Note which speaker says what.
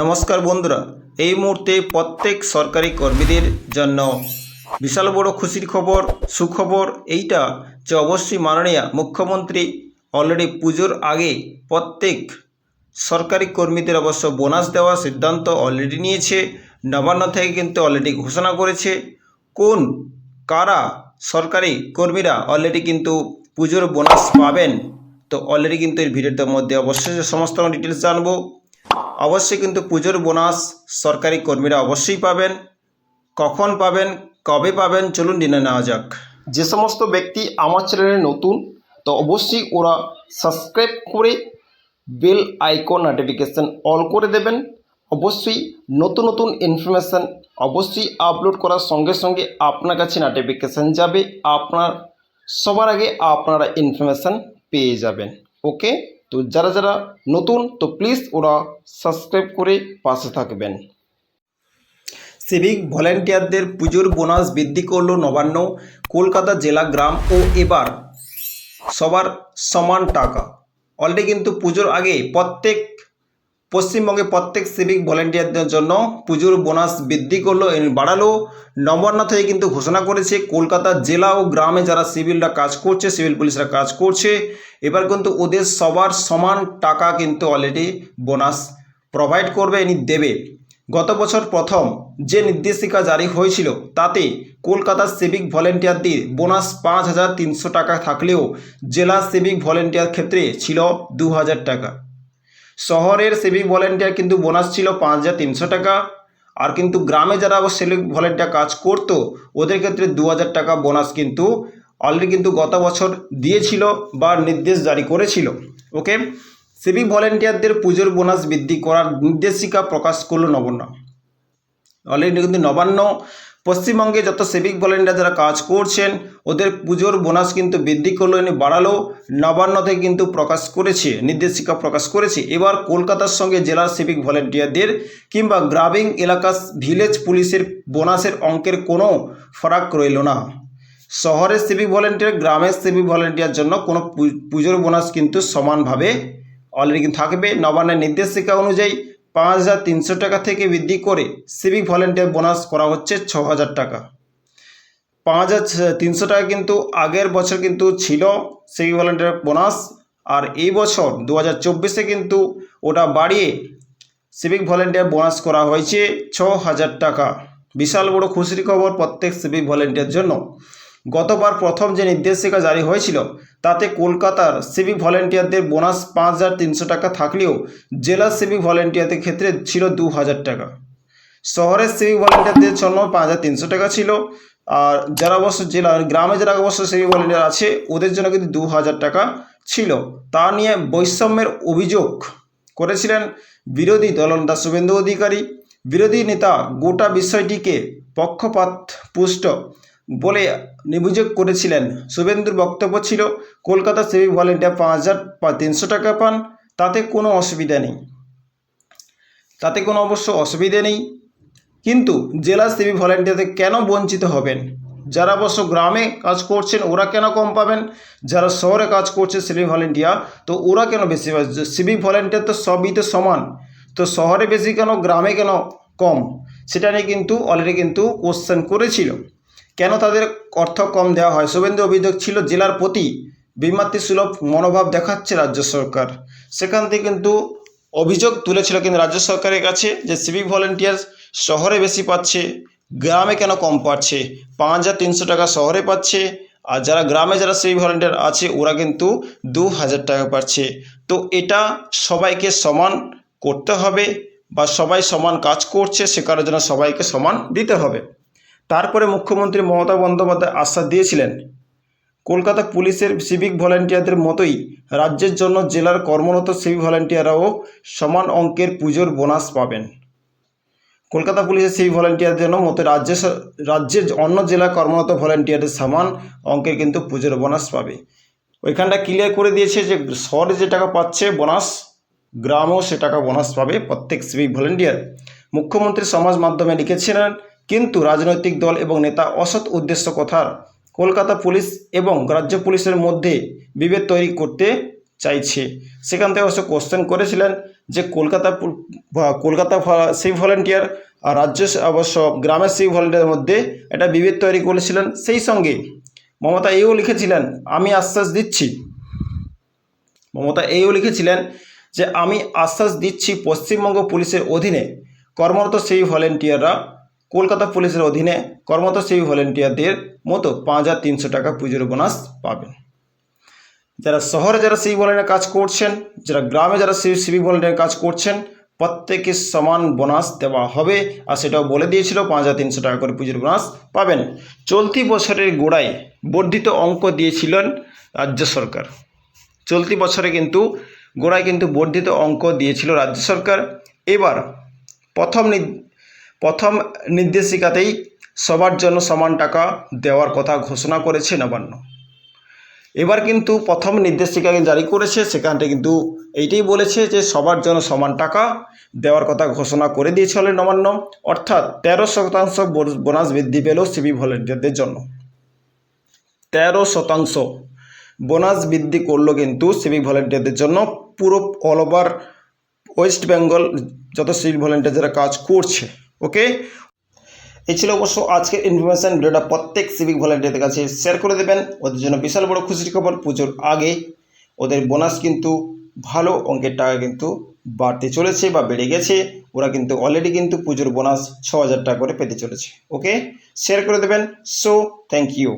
Speaker 1: নমস্কার বন্ধুরা, এই মুহূর্তে প্রত্যেক সরকারি কর্মীদের জন্য বিশাল বড় খুশির খবর, সুখবর, এইটা যে অবশ্যই মাননীয় মুখ্যমন্ত্রী অলরেডি পুজোর আগে প্রত্যেক সরকারি কর্মীদের অবশ্য বোনাস দেওয়ার সিদ্ধান্ত অলরেডি নিয়েছে, নবান্ন থেকে কিন্তু অলরেডি ঘোষণা করেছে। কোন, কারা সরকারি কর্মীরা অলরেডি কিন্তু পুজোর বোনাস পাবেন, তো অলরেডি কিন্তু এই ভিডিওটার মধ্যে অবশ্যই সমস্ত ডিটেলস জানব। অবশ্যই কিন্তু পুজোর বোনাস সরকারি কর্মীরা অবশ্যই পাবেন। কখন পাবেন, কবে পাবেন, চলুন জেনে নেওয়া যাক।
Speaker 2: যে সমস্ত ব্যক্তি আমার চ্যানেলে নতুন, তো অবশ্যই ওরা সাবস্ক্রাইব করে বেল আইকন নোটিফিকেশান অল করে দেবেন। অবশ্যই নতুন নতুন ইনফরমেশান অবশ্যই আপলোড করার সঙ্গে সঙ্গে আপনার কাছে নোটিফিকেশান যাবে। আপনার, সবার আগে আপনারা ইনফরমেশান পেয়ে যাবেন। ওকে তো যারা যারা নতুন, তো প্লিজ ওরা সাবস্ক্রাইব করে পাশে থাকবেন।
Speaker 1: সিভিক ভলেন্টিয়ারদের পুজোর বোনাস বৃদ্ধি করল নবান্ন, কলকাতা জেলা গ্রাম ও এবার সবার সমান টাকা। অলরেডি কিন্তু পুজোর আগে প্রত্যেক পশ্চিমবঙ্গে প্রত্যেক সিভিক ভলেন্টিয়ারদের জন্য পুজোর বোনাস বৃদ্ধি করল বাড়ালো। নবান্ন থেকে কিন্তু ঘোষণা করেছে কলকাতা জেলা ও গ্রামে যারা সিভিলরা কাজ করছে সিভিল পুলিশরা কাজ করছে, এবার কিন্তু ওদের সবার সমান টাকা কিন্তু অলরেডি বোনাস প্রোভাইড করবে, ইনি দেবে। গত বছর প্রথম যে নির্দেশিকা জারি হয়েছিল, তাতে কলকাতার সিভিক ভলেন্টিয়ারদের বোনাস পাঁচ হাজার তিনশো টাকা থাকলেও জেলা সিভিক ভলেন্টিয়ার ক্ষেত্রে ছিল দু হাজার টাকা। শহরের সিভিক ভলেন্টিয়ার কিন্তু বোনাস ছিল পাঁচ হাজার তিনশো টাকা। আর কিন্তু গ্রামে যারা সিভিক ভলেন্টিয়ার কাজ করতো, ওদের ক্ষেত্রে দু হাজার টাকা বোনাস কিন্তু অলরেডি কিন্তু গত বছর দিয়েছিল বা নির্দেশ জারি করেছিল। ওকে সিভিক ভলেন্টিয়ারদের পুজোর বোনাস বৃদ্ধি করার নির্দেশিকা প্রকাশ করল নবান্ন অলরেডি কিন্তু নবান্ন পশ্চিমবঙ্গে যত সিভিক ভলেন্টিয়ার যারা কাজ করছেন, ওদের পুজোর বোনাস কিন্তু বৃদ্ধি করল, এনে বাড়ালো নবান্ন থেকে কিন্তু প্রকাশ করেছে, নির্দেশিকা প্রকাশ করেছে। এবার কলকাতার সঙ্গে জেলার সিভিক ভলেন্টিয়ারদের কিংবা গ্রামীণ এলাকা ভিলেজ পুলিশের বোনাসের অঙ্কের কোনো ফারাক রইল না। শহরের সিভিক ভলেন্টিয়ার গ্রামের সিভিক ভলেন্টিয়ার জন্য কোনো পুজোর বোনাস কিন্তু সমানভাবে অলরেডি থাকবে। নবান্নের নির্দেশিকা অনুযায়ী পাঁচ হাজার তিনশো টাকা থেকে বৃদ্ধি করে সিভিক ভলেন্টিয়ার বোনাস করা হচ্ছে ছ হাজার টাকা। পাঁচ হাজার তিনশো টাকা কিন্তু আগের বছর কিন্তু ছিল সিভিক ভলেন্টিয়ার বোনাস আর এই বছর দু হাজার চব্বিশে কিন্তু ওটা বাড়িয়ে সিভিক ভলেন্টিয়ার বোনাস করা হয়েছে ছ হাজার টাকা। বিশাল বড় খুশির খবর প্রত্যেক সিভিক ভলেন্টিয়ার জন্য। গতবার প্রথম যে নির্দেশিকা জারি হয়েছিল, তাতে কলকাতার সিভিক ভলেন্টিয়ারদের বোনাস পাঁচ হাজার তিনশো টাকা থাকলেও জেলা সিভিক ভলেন্টিয়ারদের ক্ষেত্রে ছিল দু হাজার টাকা। শহরের সিভিক ভলেন্টিয়ারদের জন্য পাঁচ হাজার তিনশো টাকা ছিল, আর যারা অবশ্য জেলা, গ্রামে যারা অবশ্য সিভিক ভলেন্টিয়ার আছে, ওদের জন্য কিন্তু দু হাজার টাকা ছিল। তা নিয়ে বৈষম্যের অভিযোগ করেছিলেন বিরোধী দলনেতা শুভেন্দু অধিকারী। বিরোধী নেতা গোটা বিষয়টিকে পক্ষপাত পুষ্ট বলে অভিযোগ করেছিলেন। শুভেন্দুর বক্তব্য ছিল, কলকাতা সিভিক ভলেন্টিয়ার পাঁচ হাজার তিনশো টাকা পান, তাতে কোনো অসুবিধা নেই। তাতে কোনো অবশ্য অসুবিধে নেই। কিন্তু জেলা সিভিক ভলেন্টিয়ারদের কেন বঞ্চিত হবেন? যারা অবশ্য গ্রামে কাজ করছেন, ওরা কেন কম পাবেন? যারা শহরে কাজ করছে সিভিক ভলেন্টিয়ার, তো ওরা কেন বেশি সিভিক ভলেন্টিয়ার তো সবই তো সমান, তো শহরে বেশি কেন, গ্রামে কেন কম? সেটা নিয়ে কিন্তু অলরেডি কিন্তু কোশ্চেন করেছিল। কেন তাদের অর্থ কম দেওয়া হয়? শুভেন্দু অভিযোগ ছিল, জেলার প্রতি বিমাতৃ সুলভ মনোভাব দেখাচ্ছে রাজ্য সরকার। সেখান থেকে কিন্তু অভিযোগ তুলেছিল কিন্তু রাজ্য সরকারের কাছে যে সিভিক ভলেন্টিয়ার শহরে বেশি পাচ্ছে, গ্রামে কেন কম পাচ্ছে? পাঁচ হাজার তিনশো টাকা শহরে পাচ্ছে, আর যারা গ্রামে যারা সিভিক ভলেন্টিয়ার আছে, ওরা কিন্তু দু হাজার টাকা পাচ্ছে। তো এটা সবাইকে সমান করতে হবে বা সবাই সমান কাজ করছে, সে কারণের জন্য সবাইকে সমান দিতে হবে। তারপরে মুখ্যমন্ত্রী মমতা বন্দ্যোপাধ্যায় আশ্বাস দিয়েছিলেন, কলকাতা পুলিশের সিভিক ভলেন্টিয়ারদের মতোই রাজ্যের জন্য জেলার কর্মরত সিভিক ভলেন্টিয়াররাও সমান অঙ্কের পুজোর বোনাস পাবেন। কলকাতা পুলিশের সিভিক ভলেন্টিয়ারদের মতো রাজ্য রাজ্যের অন্য জেলা কর্মরত ভলেন্টিয়ারদের সমান অঙ্কের কিন্তু পুজোর বোনাস পাবে। ওইখানটা ক্লিয়ার করে দিয়েছে যে শহরে যে টাকা পাচ্ছে বোনাস, গ্রামেও সে টাকা বোনাস পাবে প্রত্যেক সিভিক ভলেন্টিয়ার মুখ্যমন্ত্রী সমাজ মাধ্যমে লিখেছিলেন কিন্তু রাজনৈতিক দল এবং নেতা অসৎ উদ্দেশ্য কথার কলকাতা পুলিশ এবং রাজ্য পুলিশের মধ্যে বিভেদ তৈরি করতে চাইছে। সেখান থেকে অবশ্য কোশ্চেন করেছিলেন যে কলকাতা কলকাতা সিভ ভলেন্টিয়ার আর রাজ্য অবশ্য গ্রামের সিভ ভলেন্টিয়ারের মধ্যে একটা বিভেদ তৈরি করেছিলেন। সেই সঙ্গে মমতা এও লিখেছিলেন, আমি আশ্বাস দিচ্ছি। মমতা এও লিখেছিলেন যে, আমি আশ্বাস দিচ্ছি পশ্চিমবঙ্গ পুলিশের অধীনে কর্মরত সেই ভলেন্টিয়াররা কলকাতা পুলিশের অধীনে কর্মরত সেই ভলেন্টিয়ারদের মতো পাঁচ হাজার তিনশো টাকা পুজোর বোনাস পাবেন। যারা শহরে যারা সিভিক ভলেন্টিয়ার কাজ করছেন, যারা গ্রামে যারা সিভিক ভলেন্টিয়ার কাজ করছেন প্রত্যেকে সমান বোনাস দেওয়া হবে আর সেটাও বলে দিয়েছিল পাঁচ হাজার তিনশো টাকা করে পুজোর বোনাস পাবেন। চলতি বছরের গোড়ায় বর্ধিত অঙ্ক দিয়েছিলেন রাজ্য সরকার। চলতি বছরে কিন্তু, গোড়ায় কিন্তু বর্ধিত অঙ্ক দিয়েছিল রাজ্য সরকার। এবার প্রথম প্রথম নির্দেশিকাতেই সবার জন্য সমান টাকা দেওয়ার কথা ঘোষণা করেছে নবান্ন। এবার কিন্তু প্রথম নির্দেশিকা জারি করেছে, সেখানটা কিন্তু এইটাই বলেছে যে সবার জন্য সমান টাকা দেওয়ার কথা ঘোষণা করে দিয়েছিল নবান্ন। অর্থাৎ তেরো শতাংশ বোন- বোনাস বৃদ্ধি পেল সিভি ভলেন্টিয়ারদের জন্য। তেরো শতাংশ বোনাস বৃদ্ধি করল কিন্তু সিভিক ভলেন্টিয়ারদের জন্য। পুরো অল ওভার ওয়েস্ট বেঙ্গল যত সিভিক ভলেন্টিয়ার যারা কাজ করছে ওকে এই ছিল অবশ্য আজকের ইনফরমেশান ভিডিওটা প্রত্যেক সিভিক ভলেন্টিয়ারদের কাছে শেয়ার করে দেবেন। ওদের জন্য বিশাল বড় খুশির খবর পুজোর আগে। ওদের বোনাস কিন্তু ভালো, অঙ্কের টাকা কিন্তু বাড়তে চলেছে বা বেড়ে গেছে। ওরা কিন্তু অলরেডি কিন্তু পুজোর বোনাস ছ হাজার টাকা করে পেতে চলেছে। ওকে শেয়ার করে দেবেন। So thank you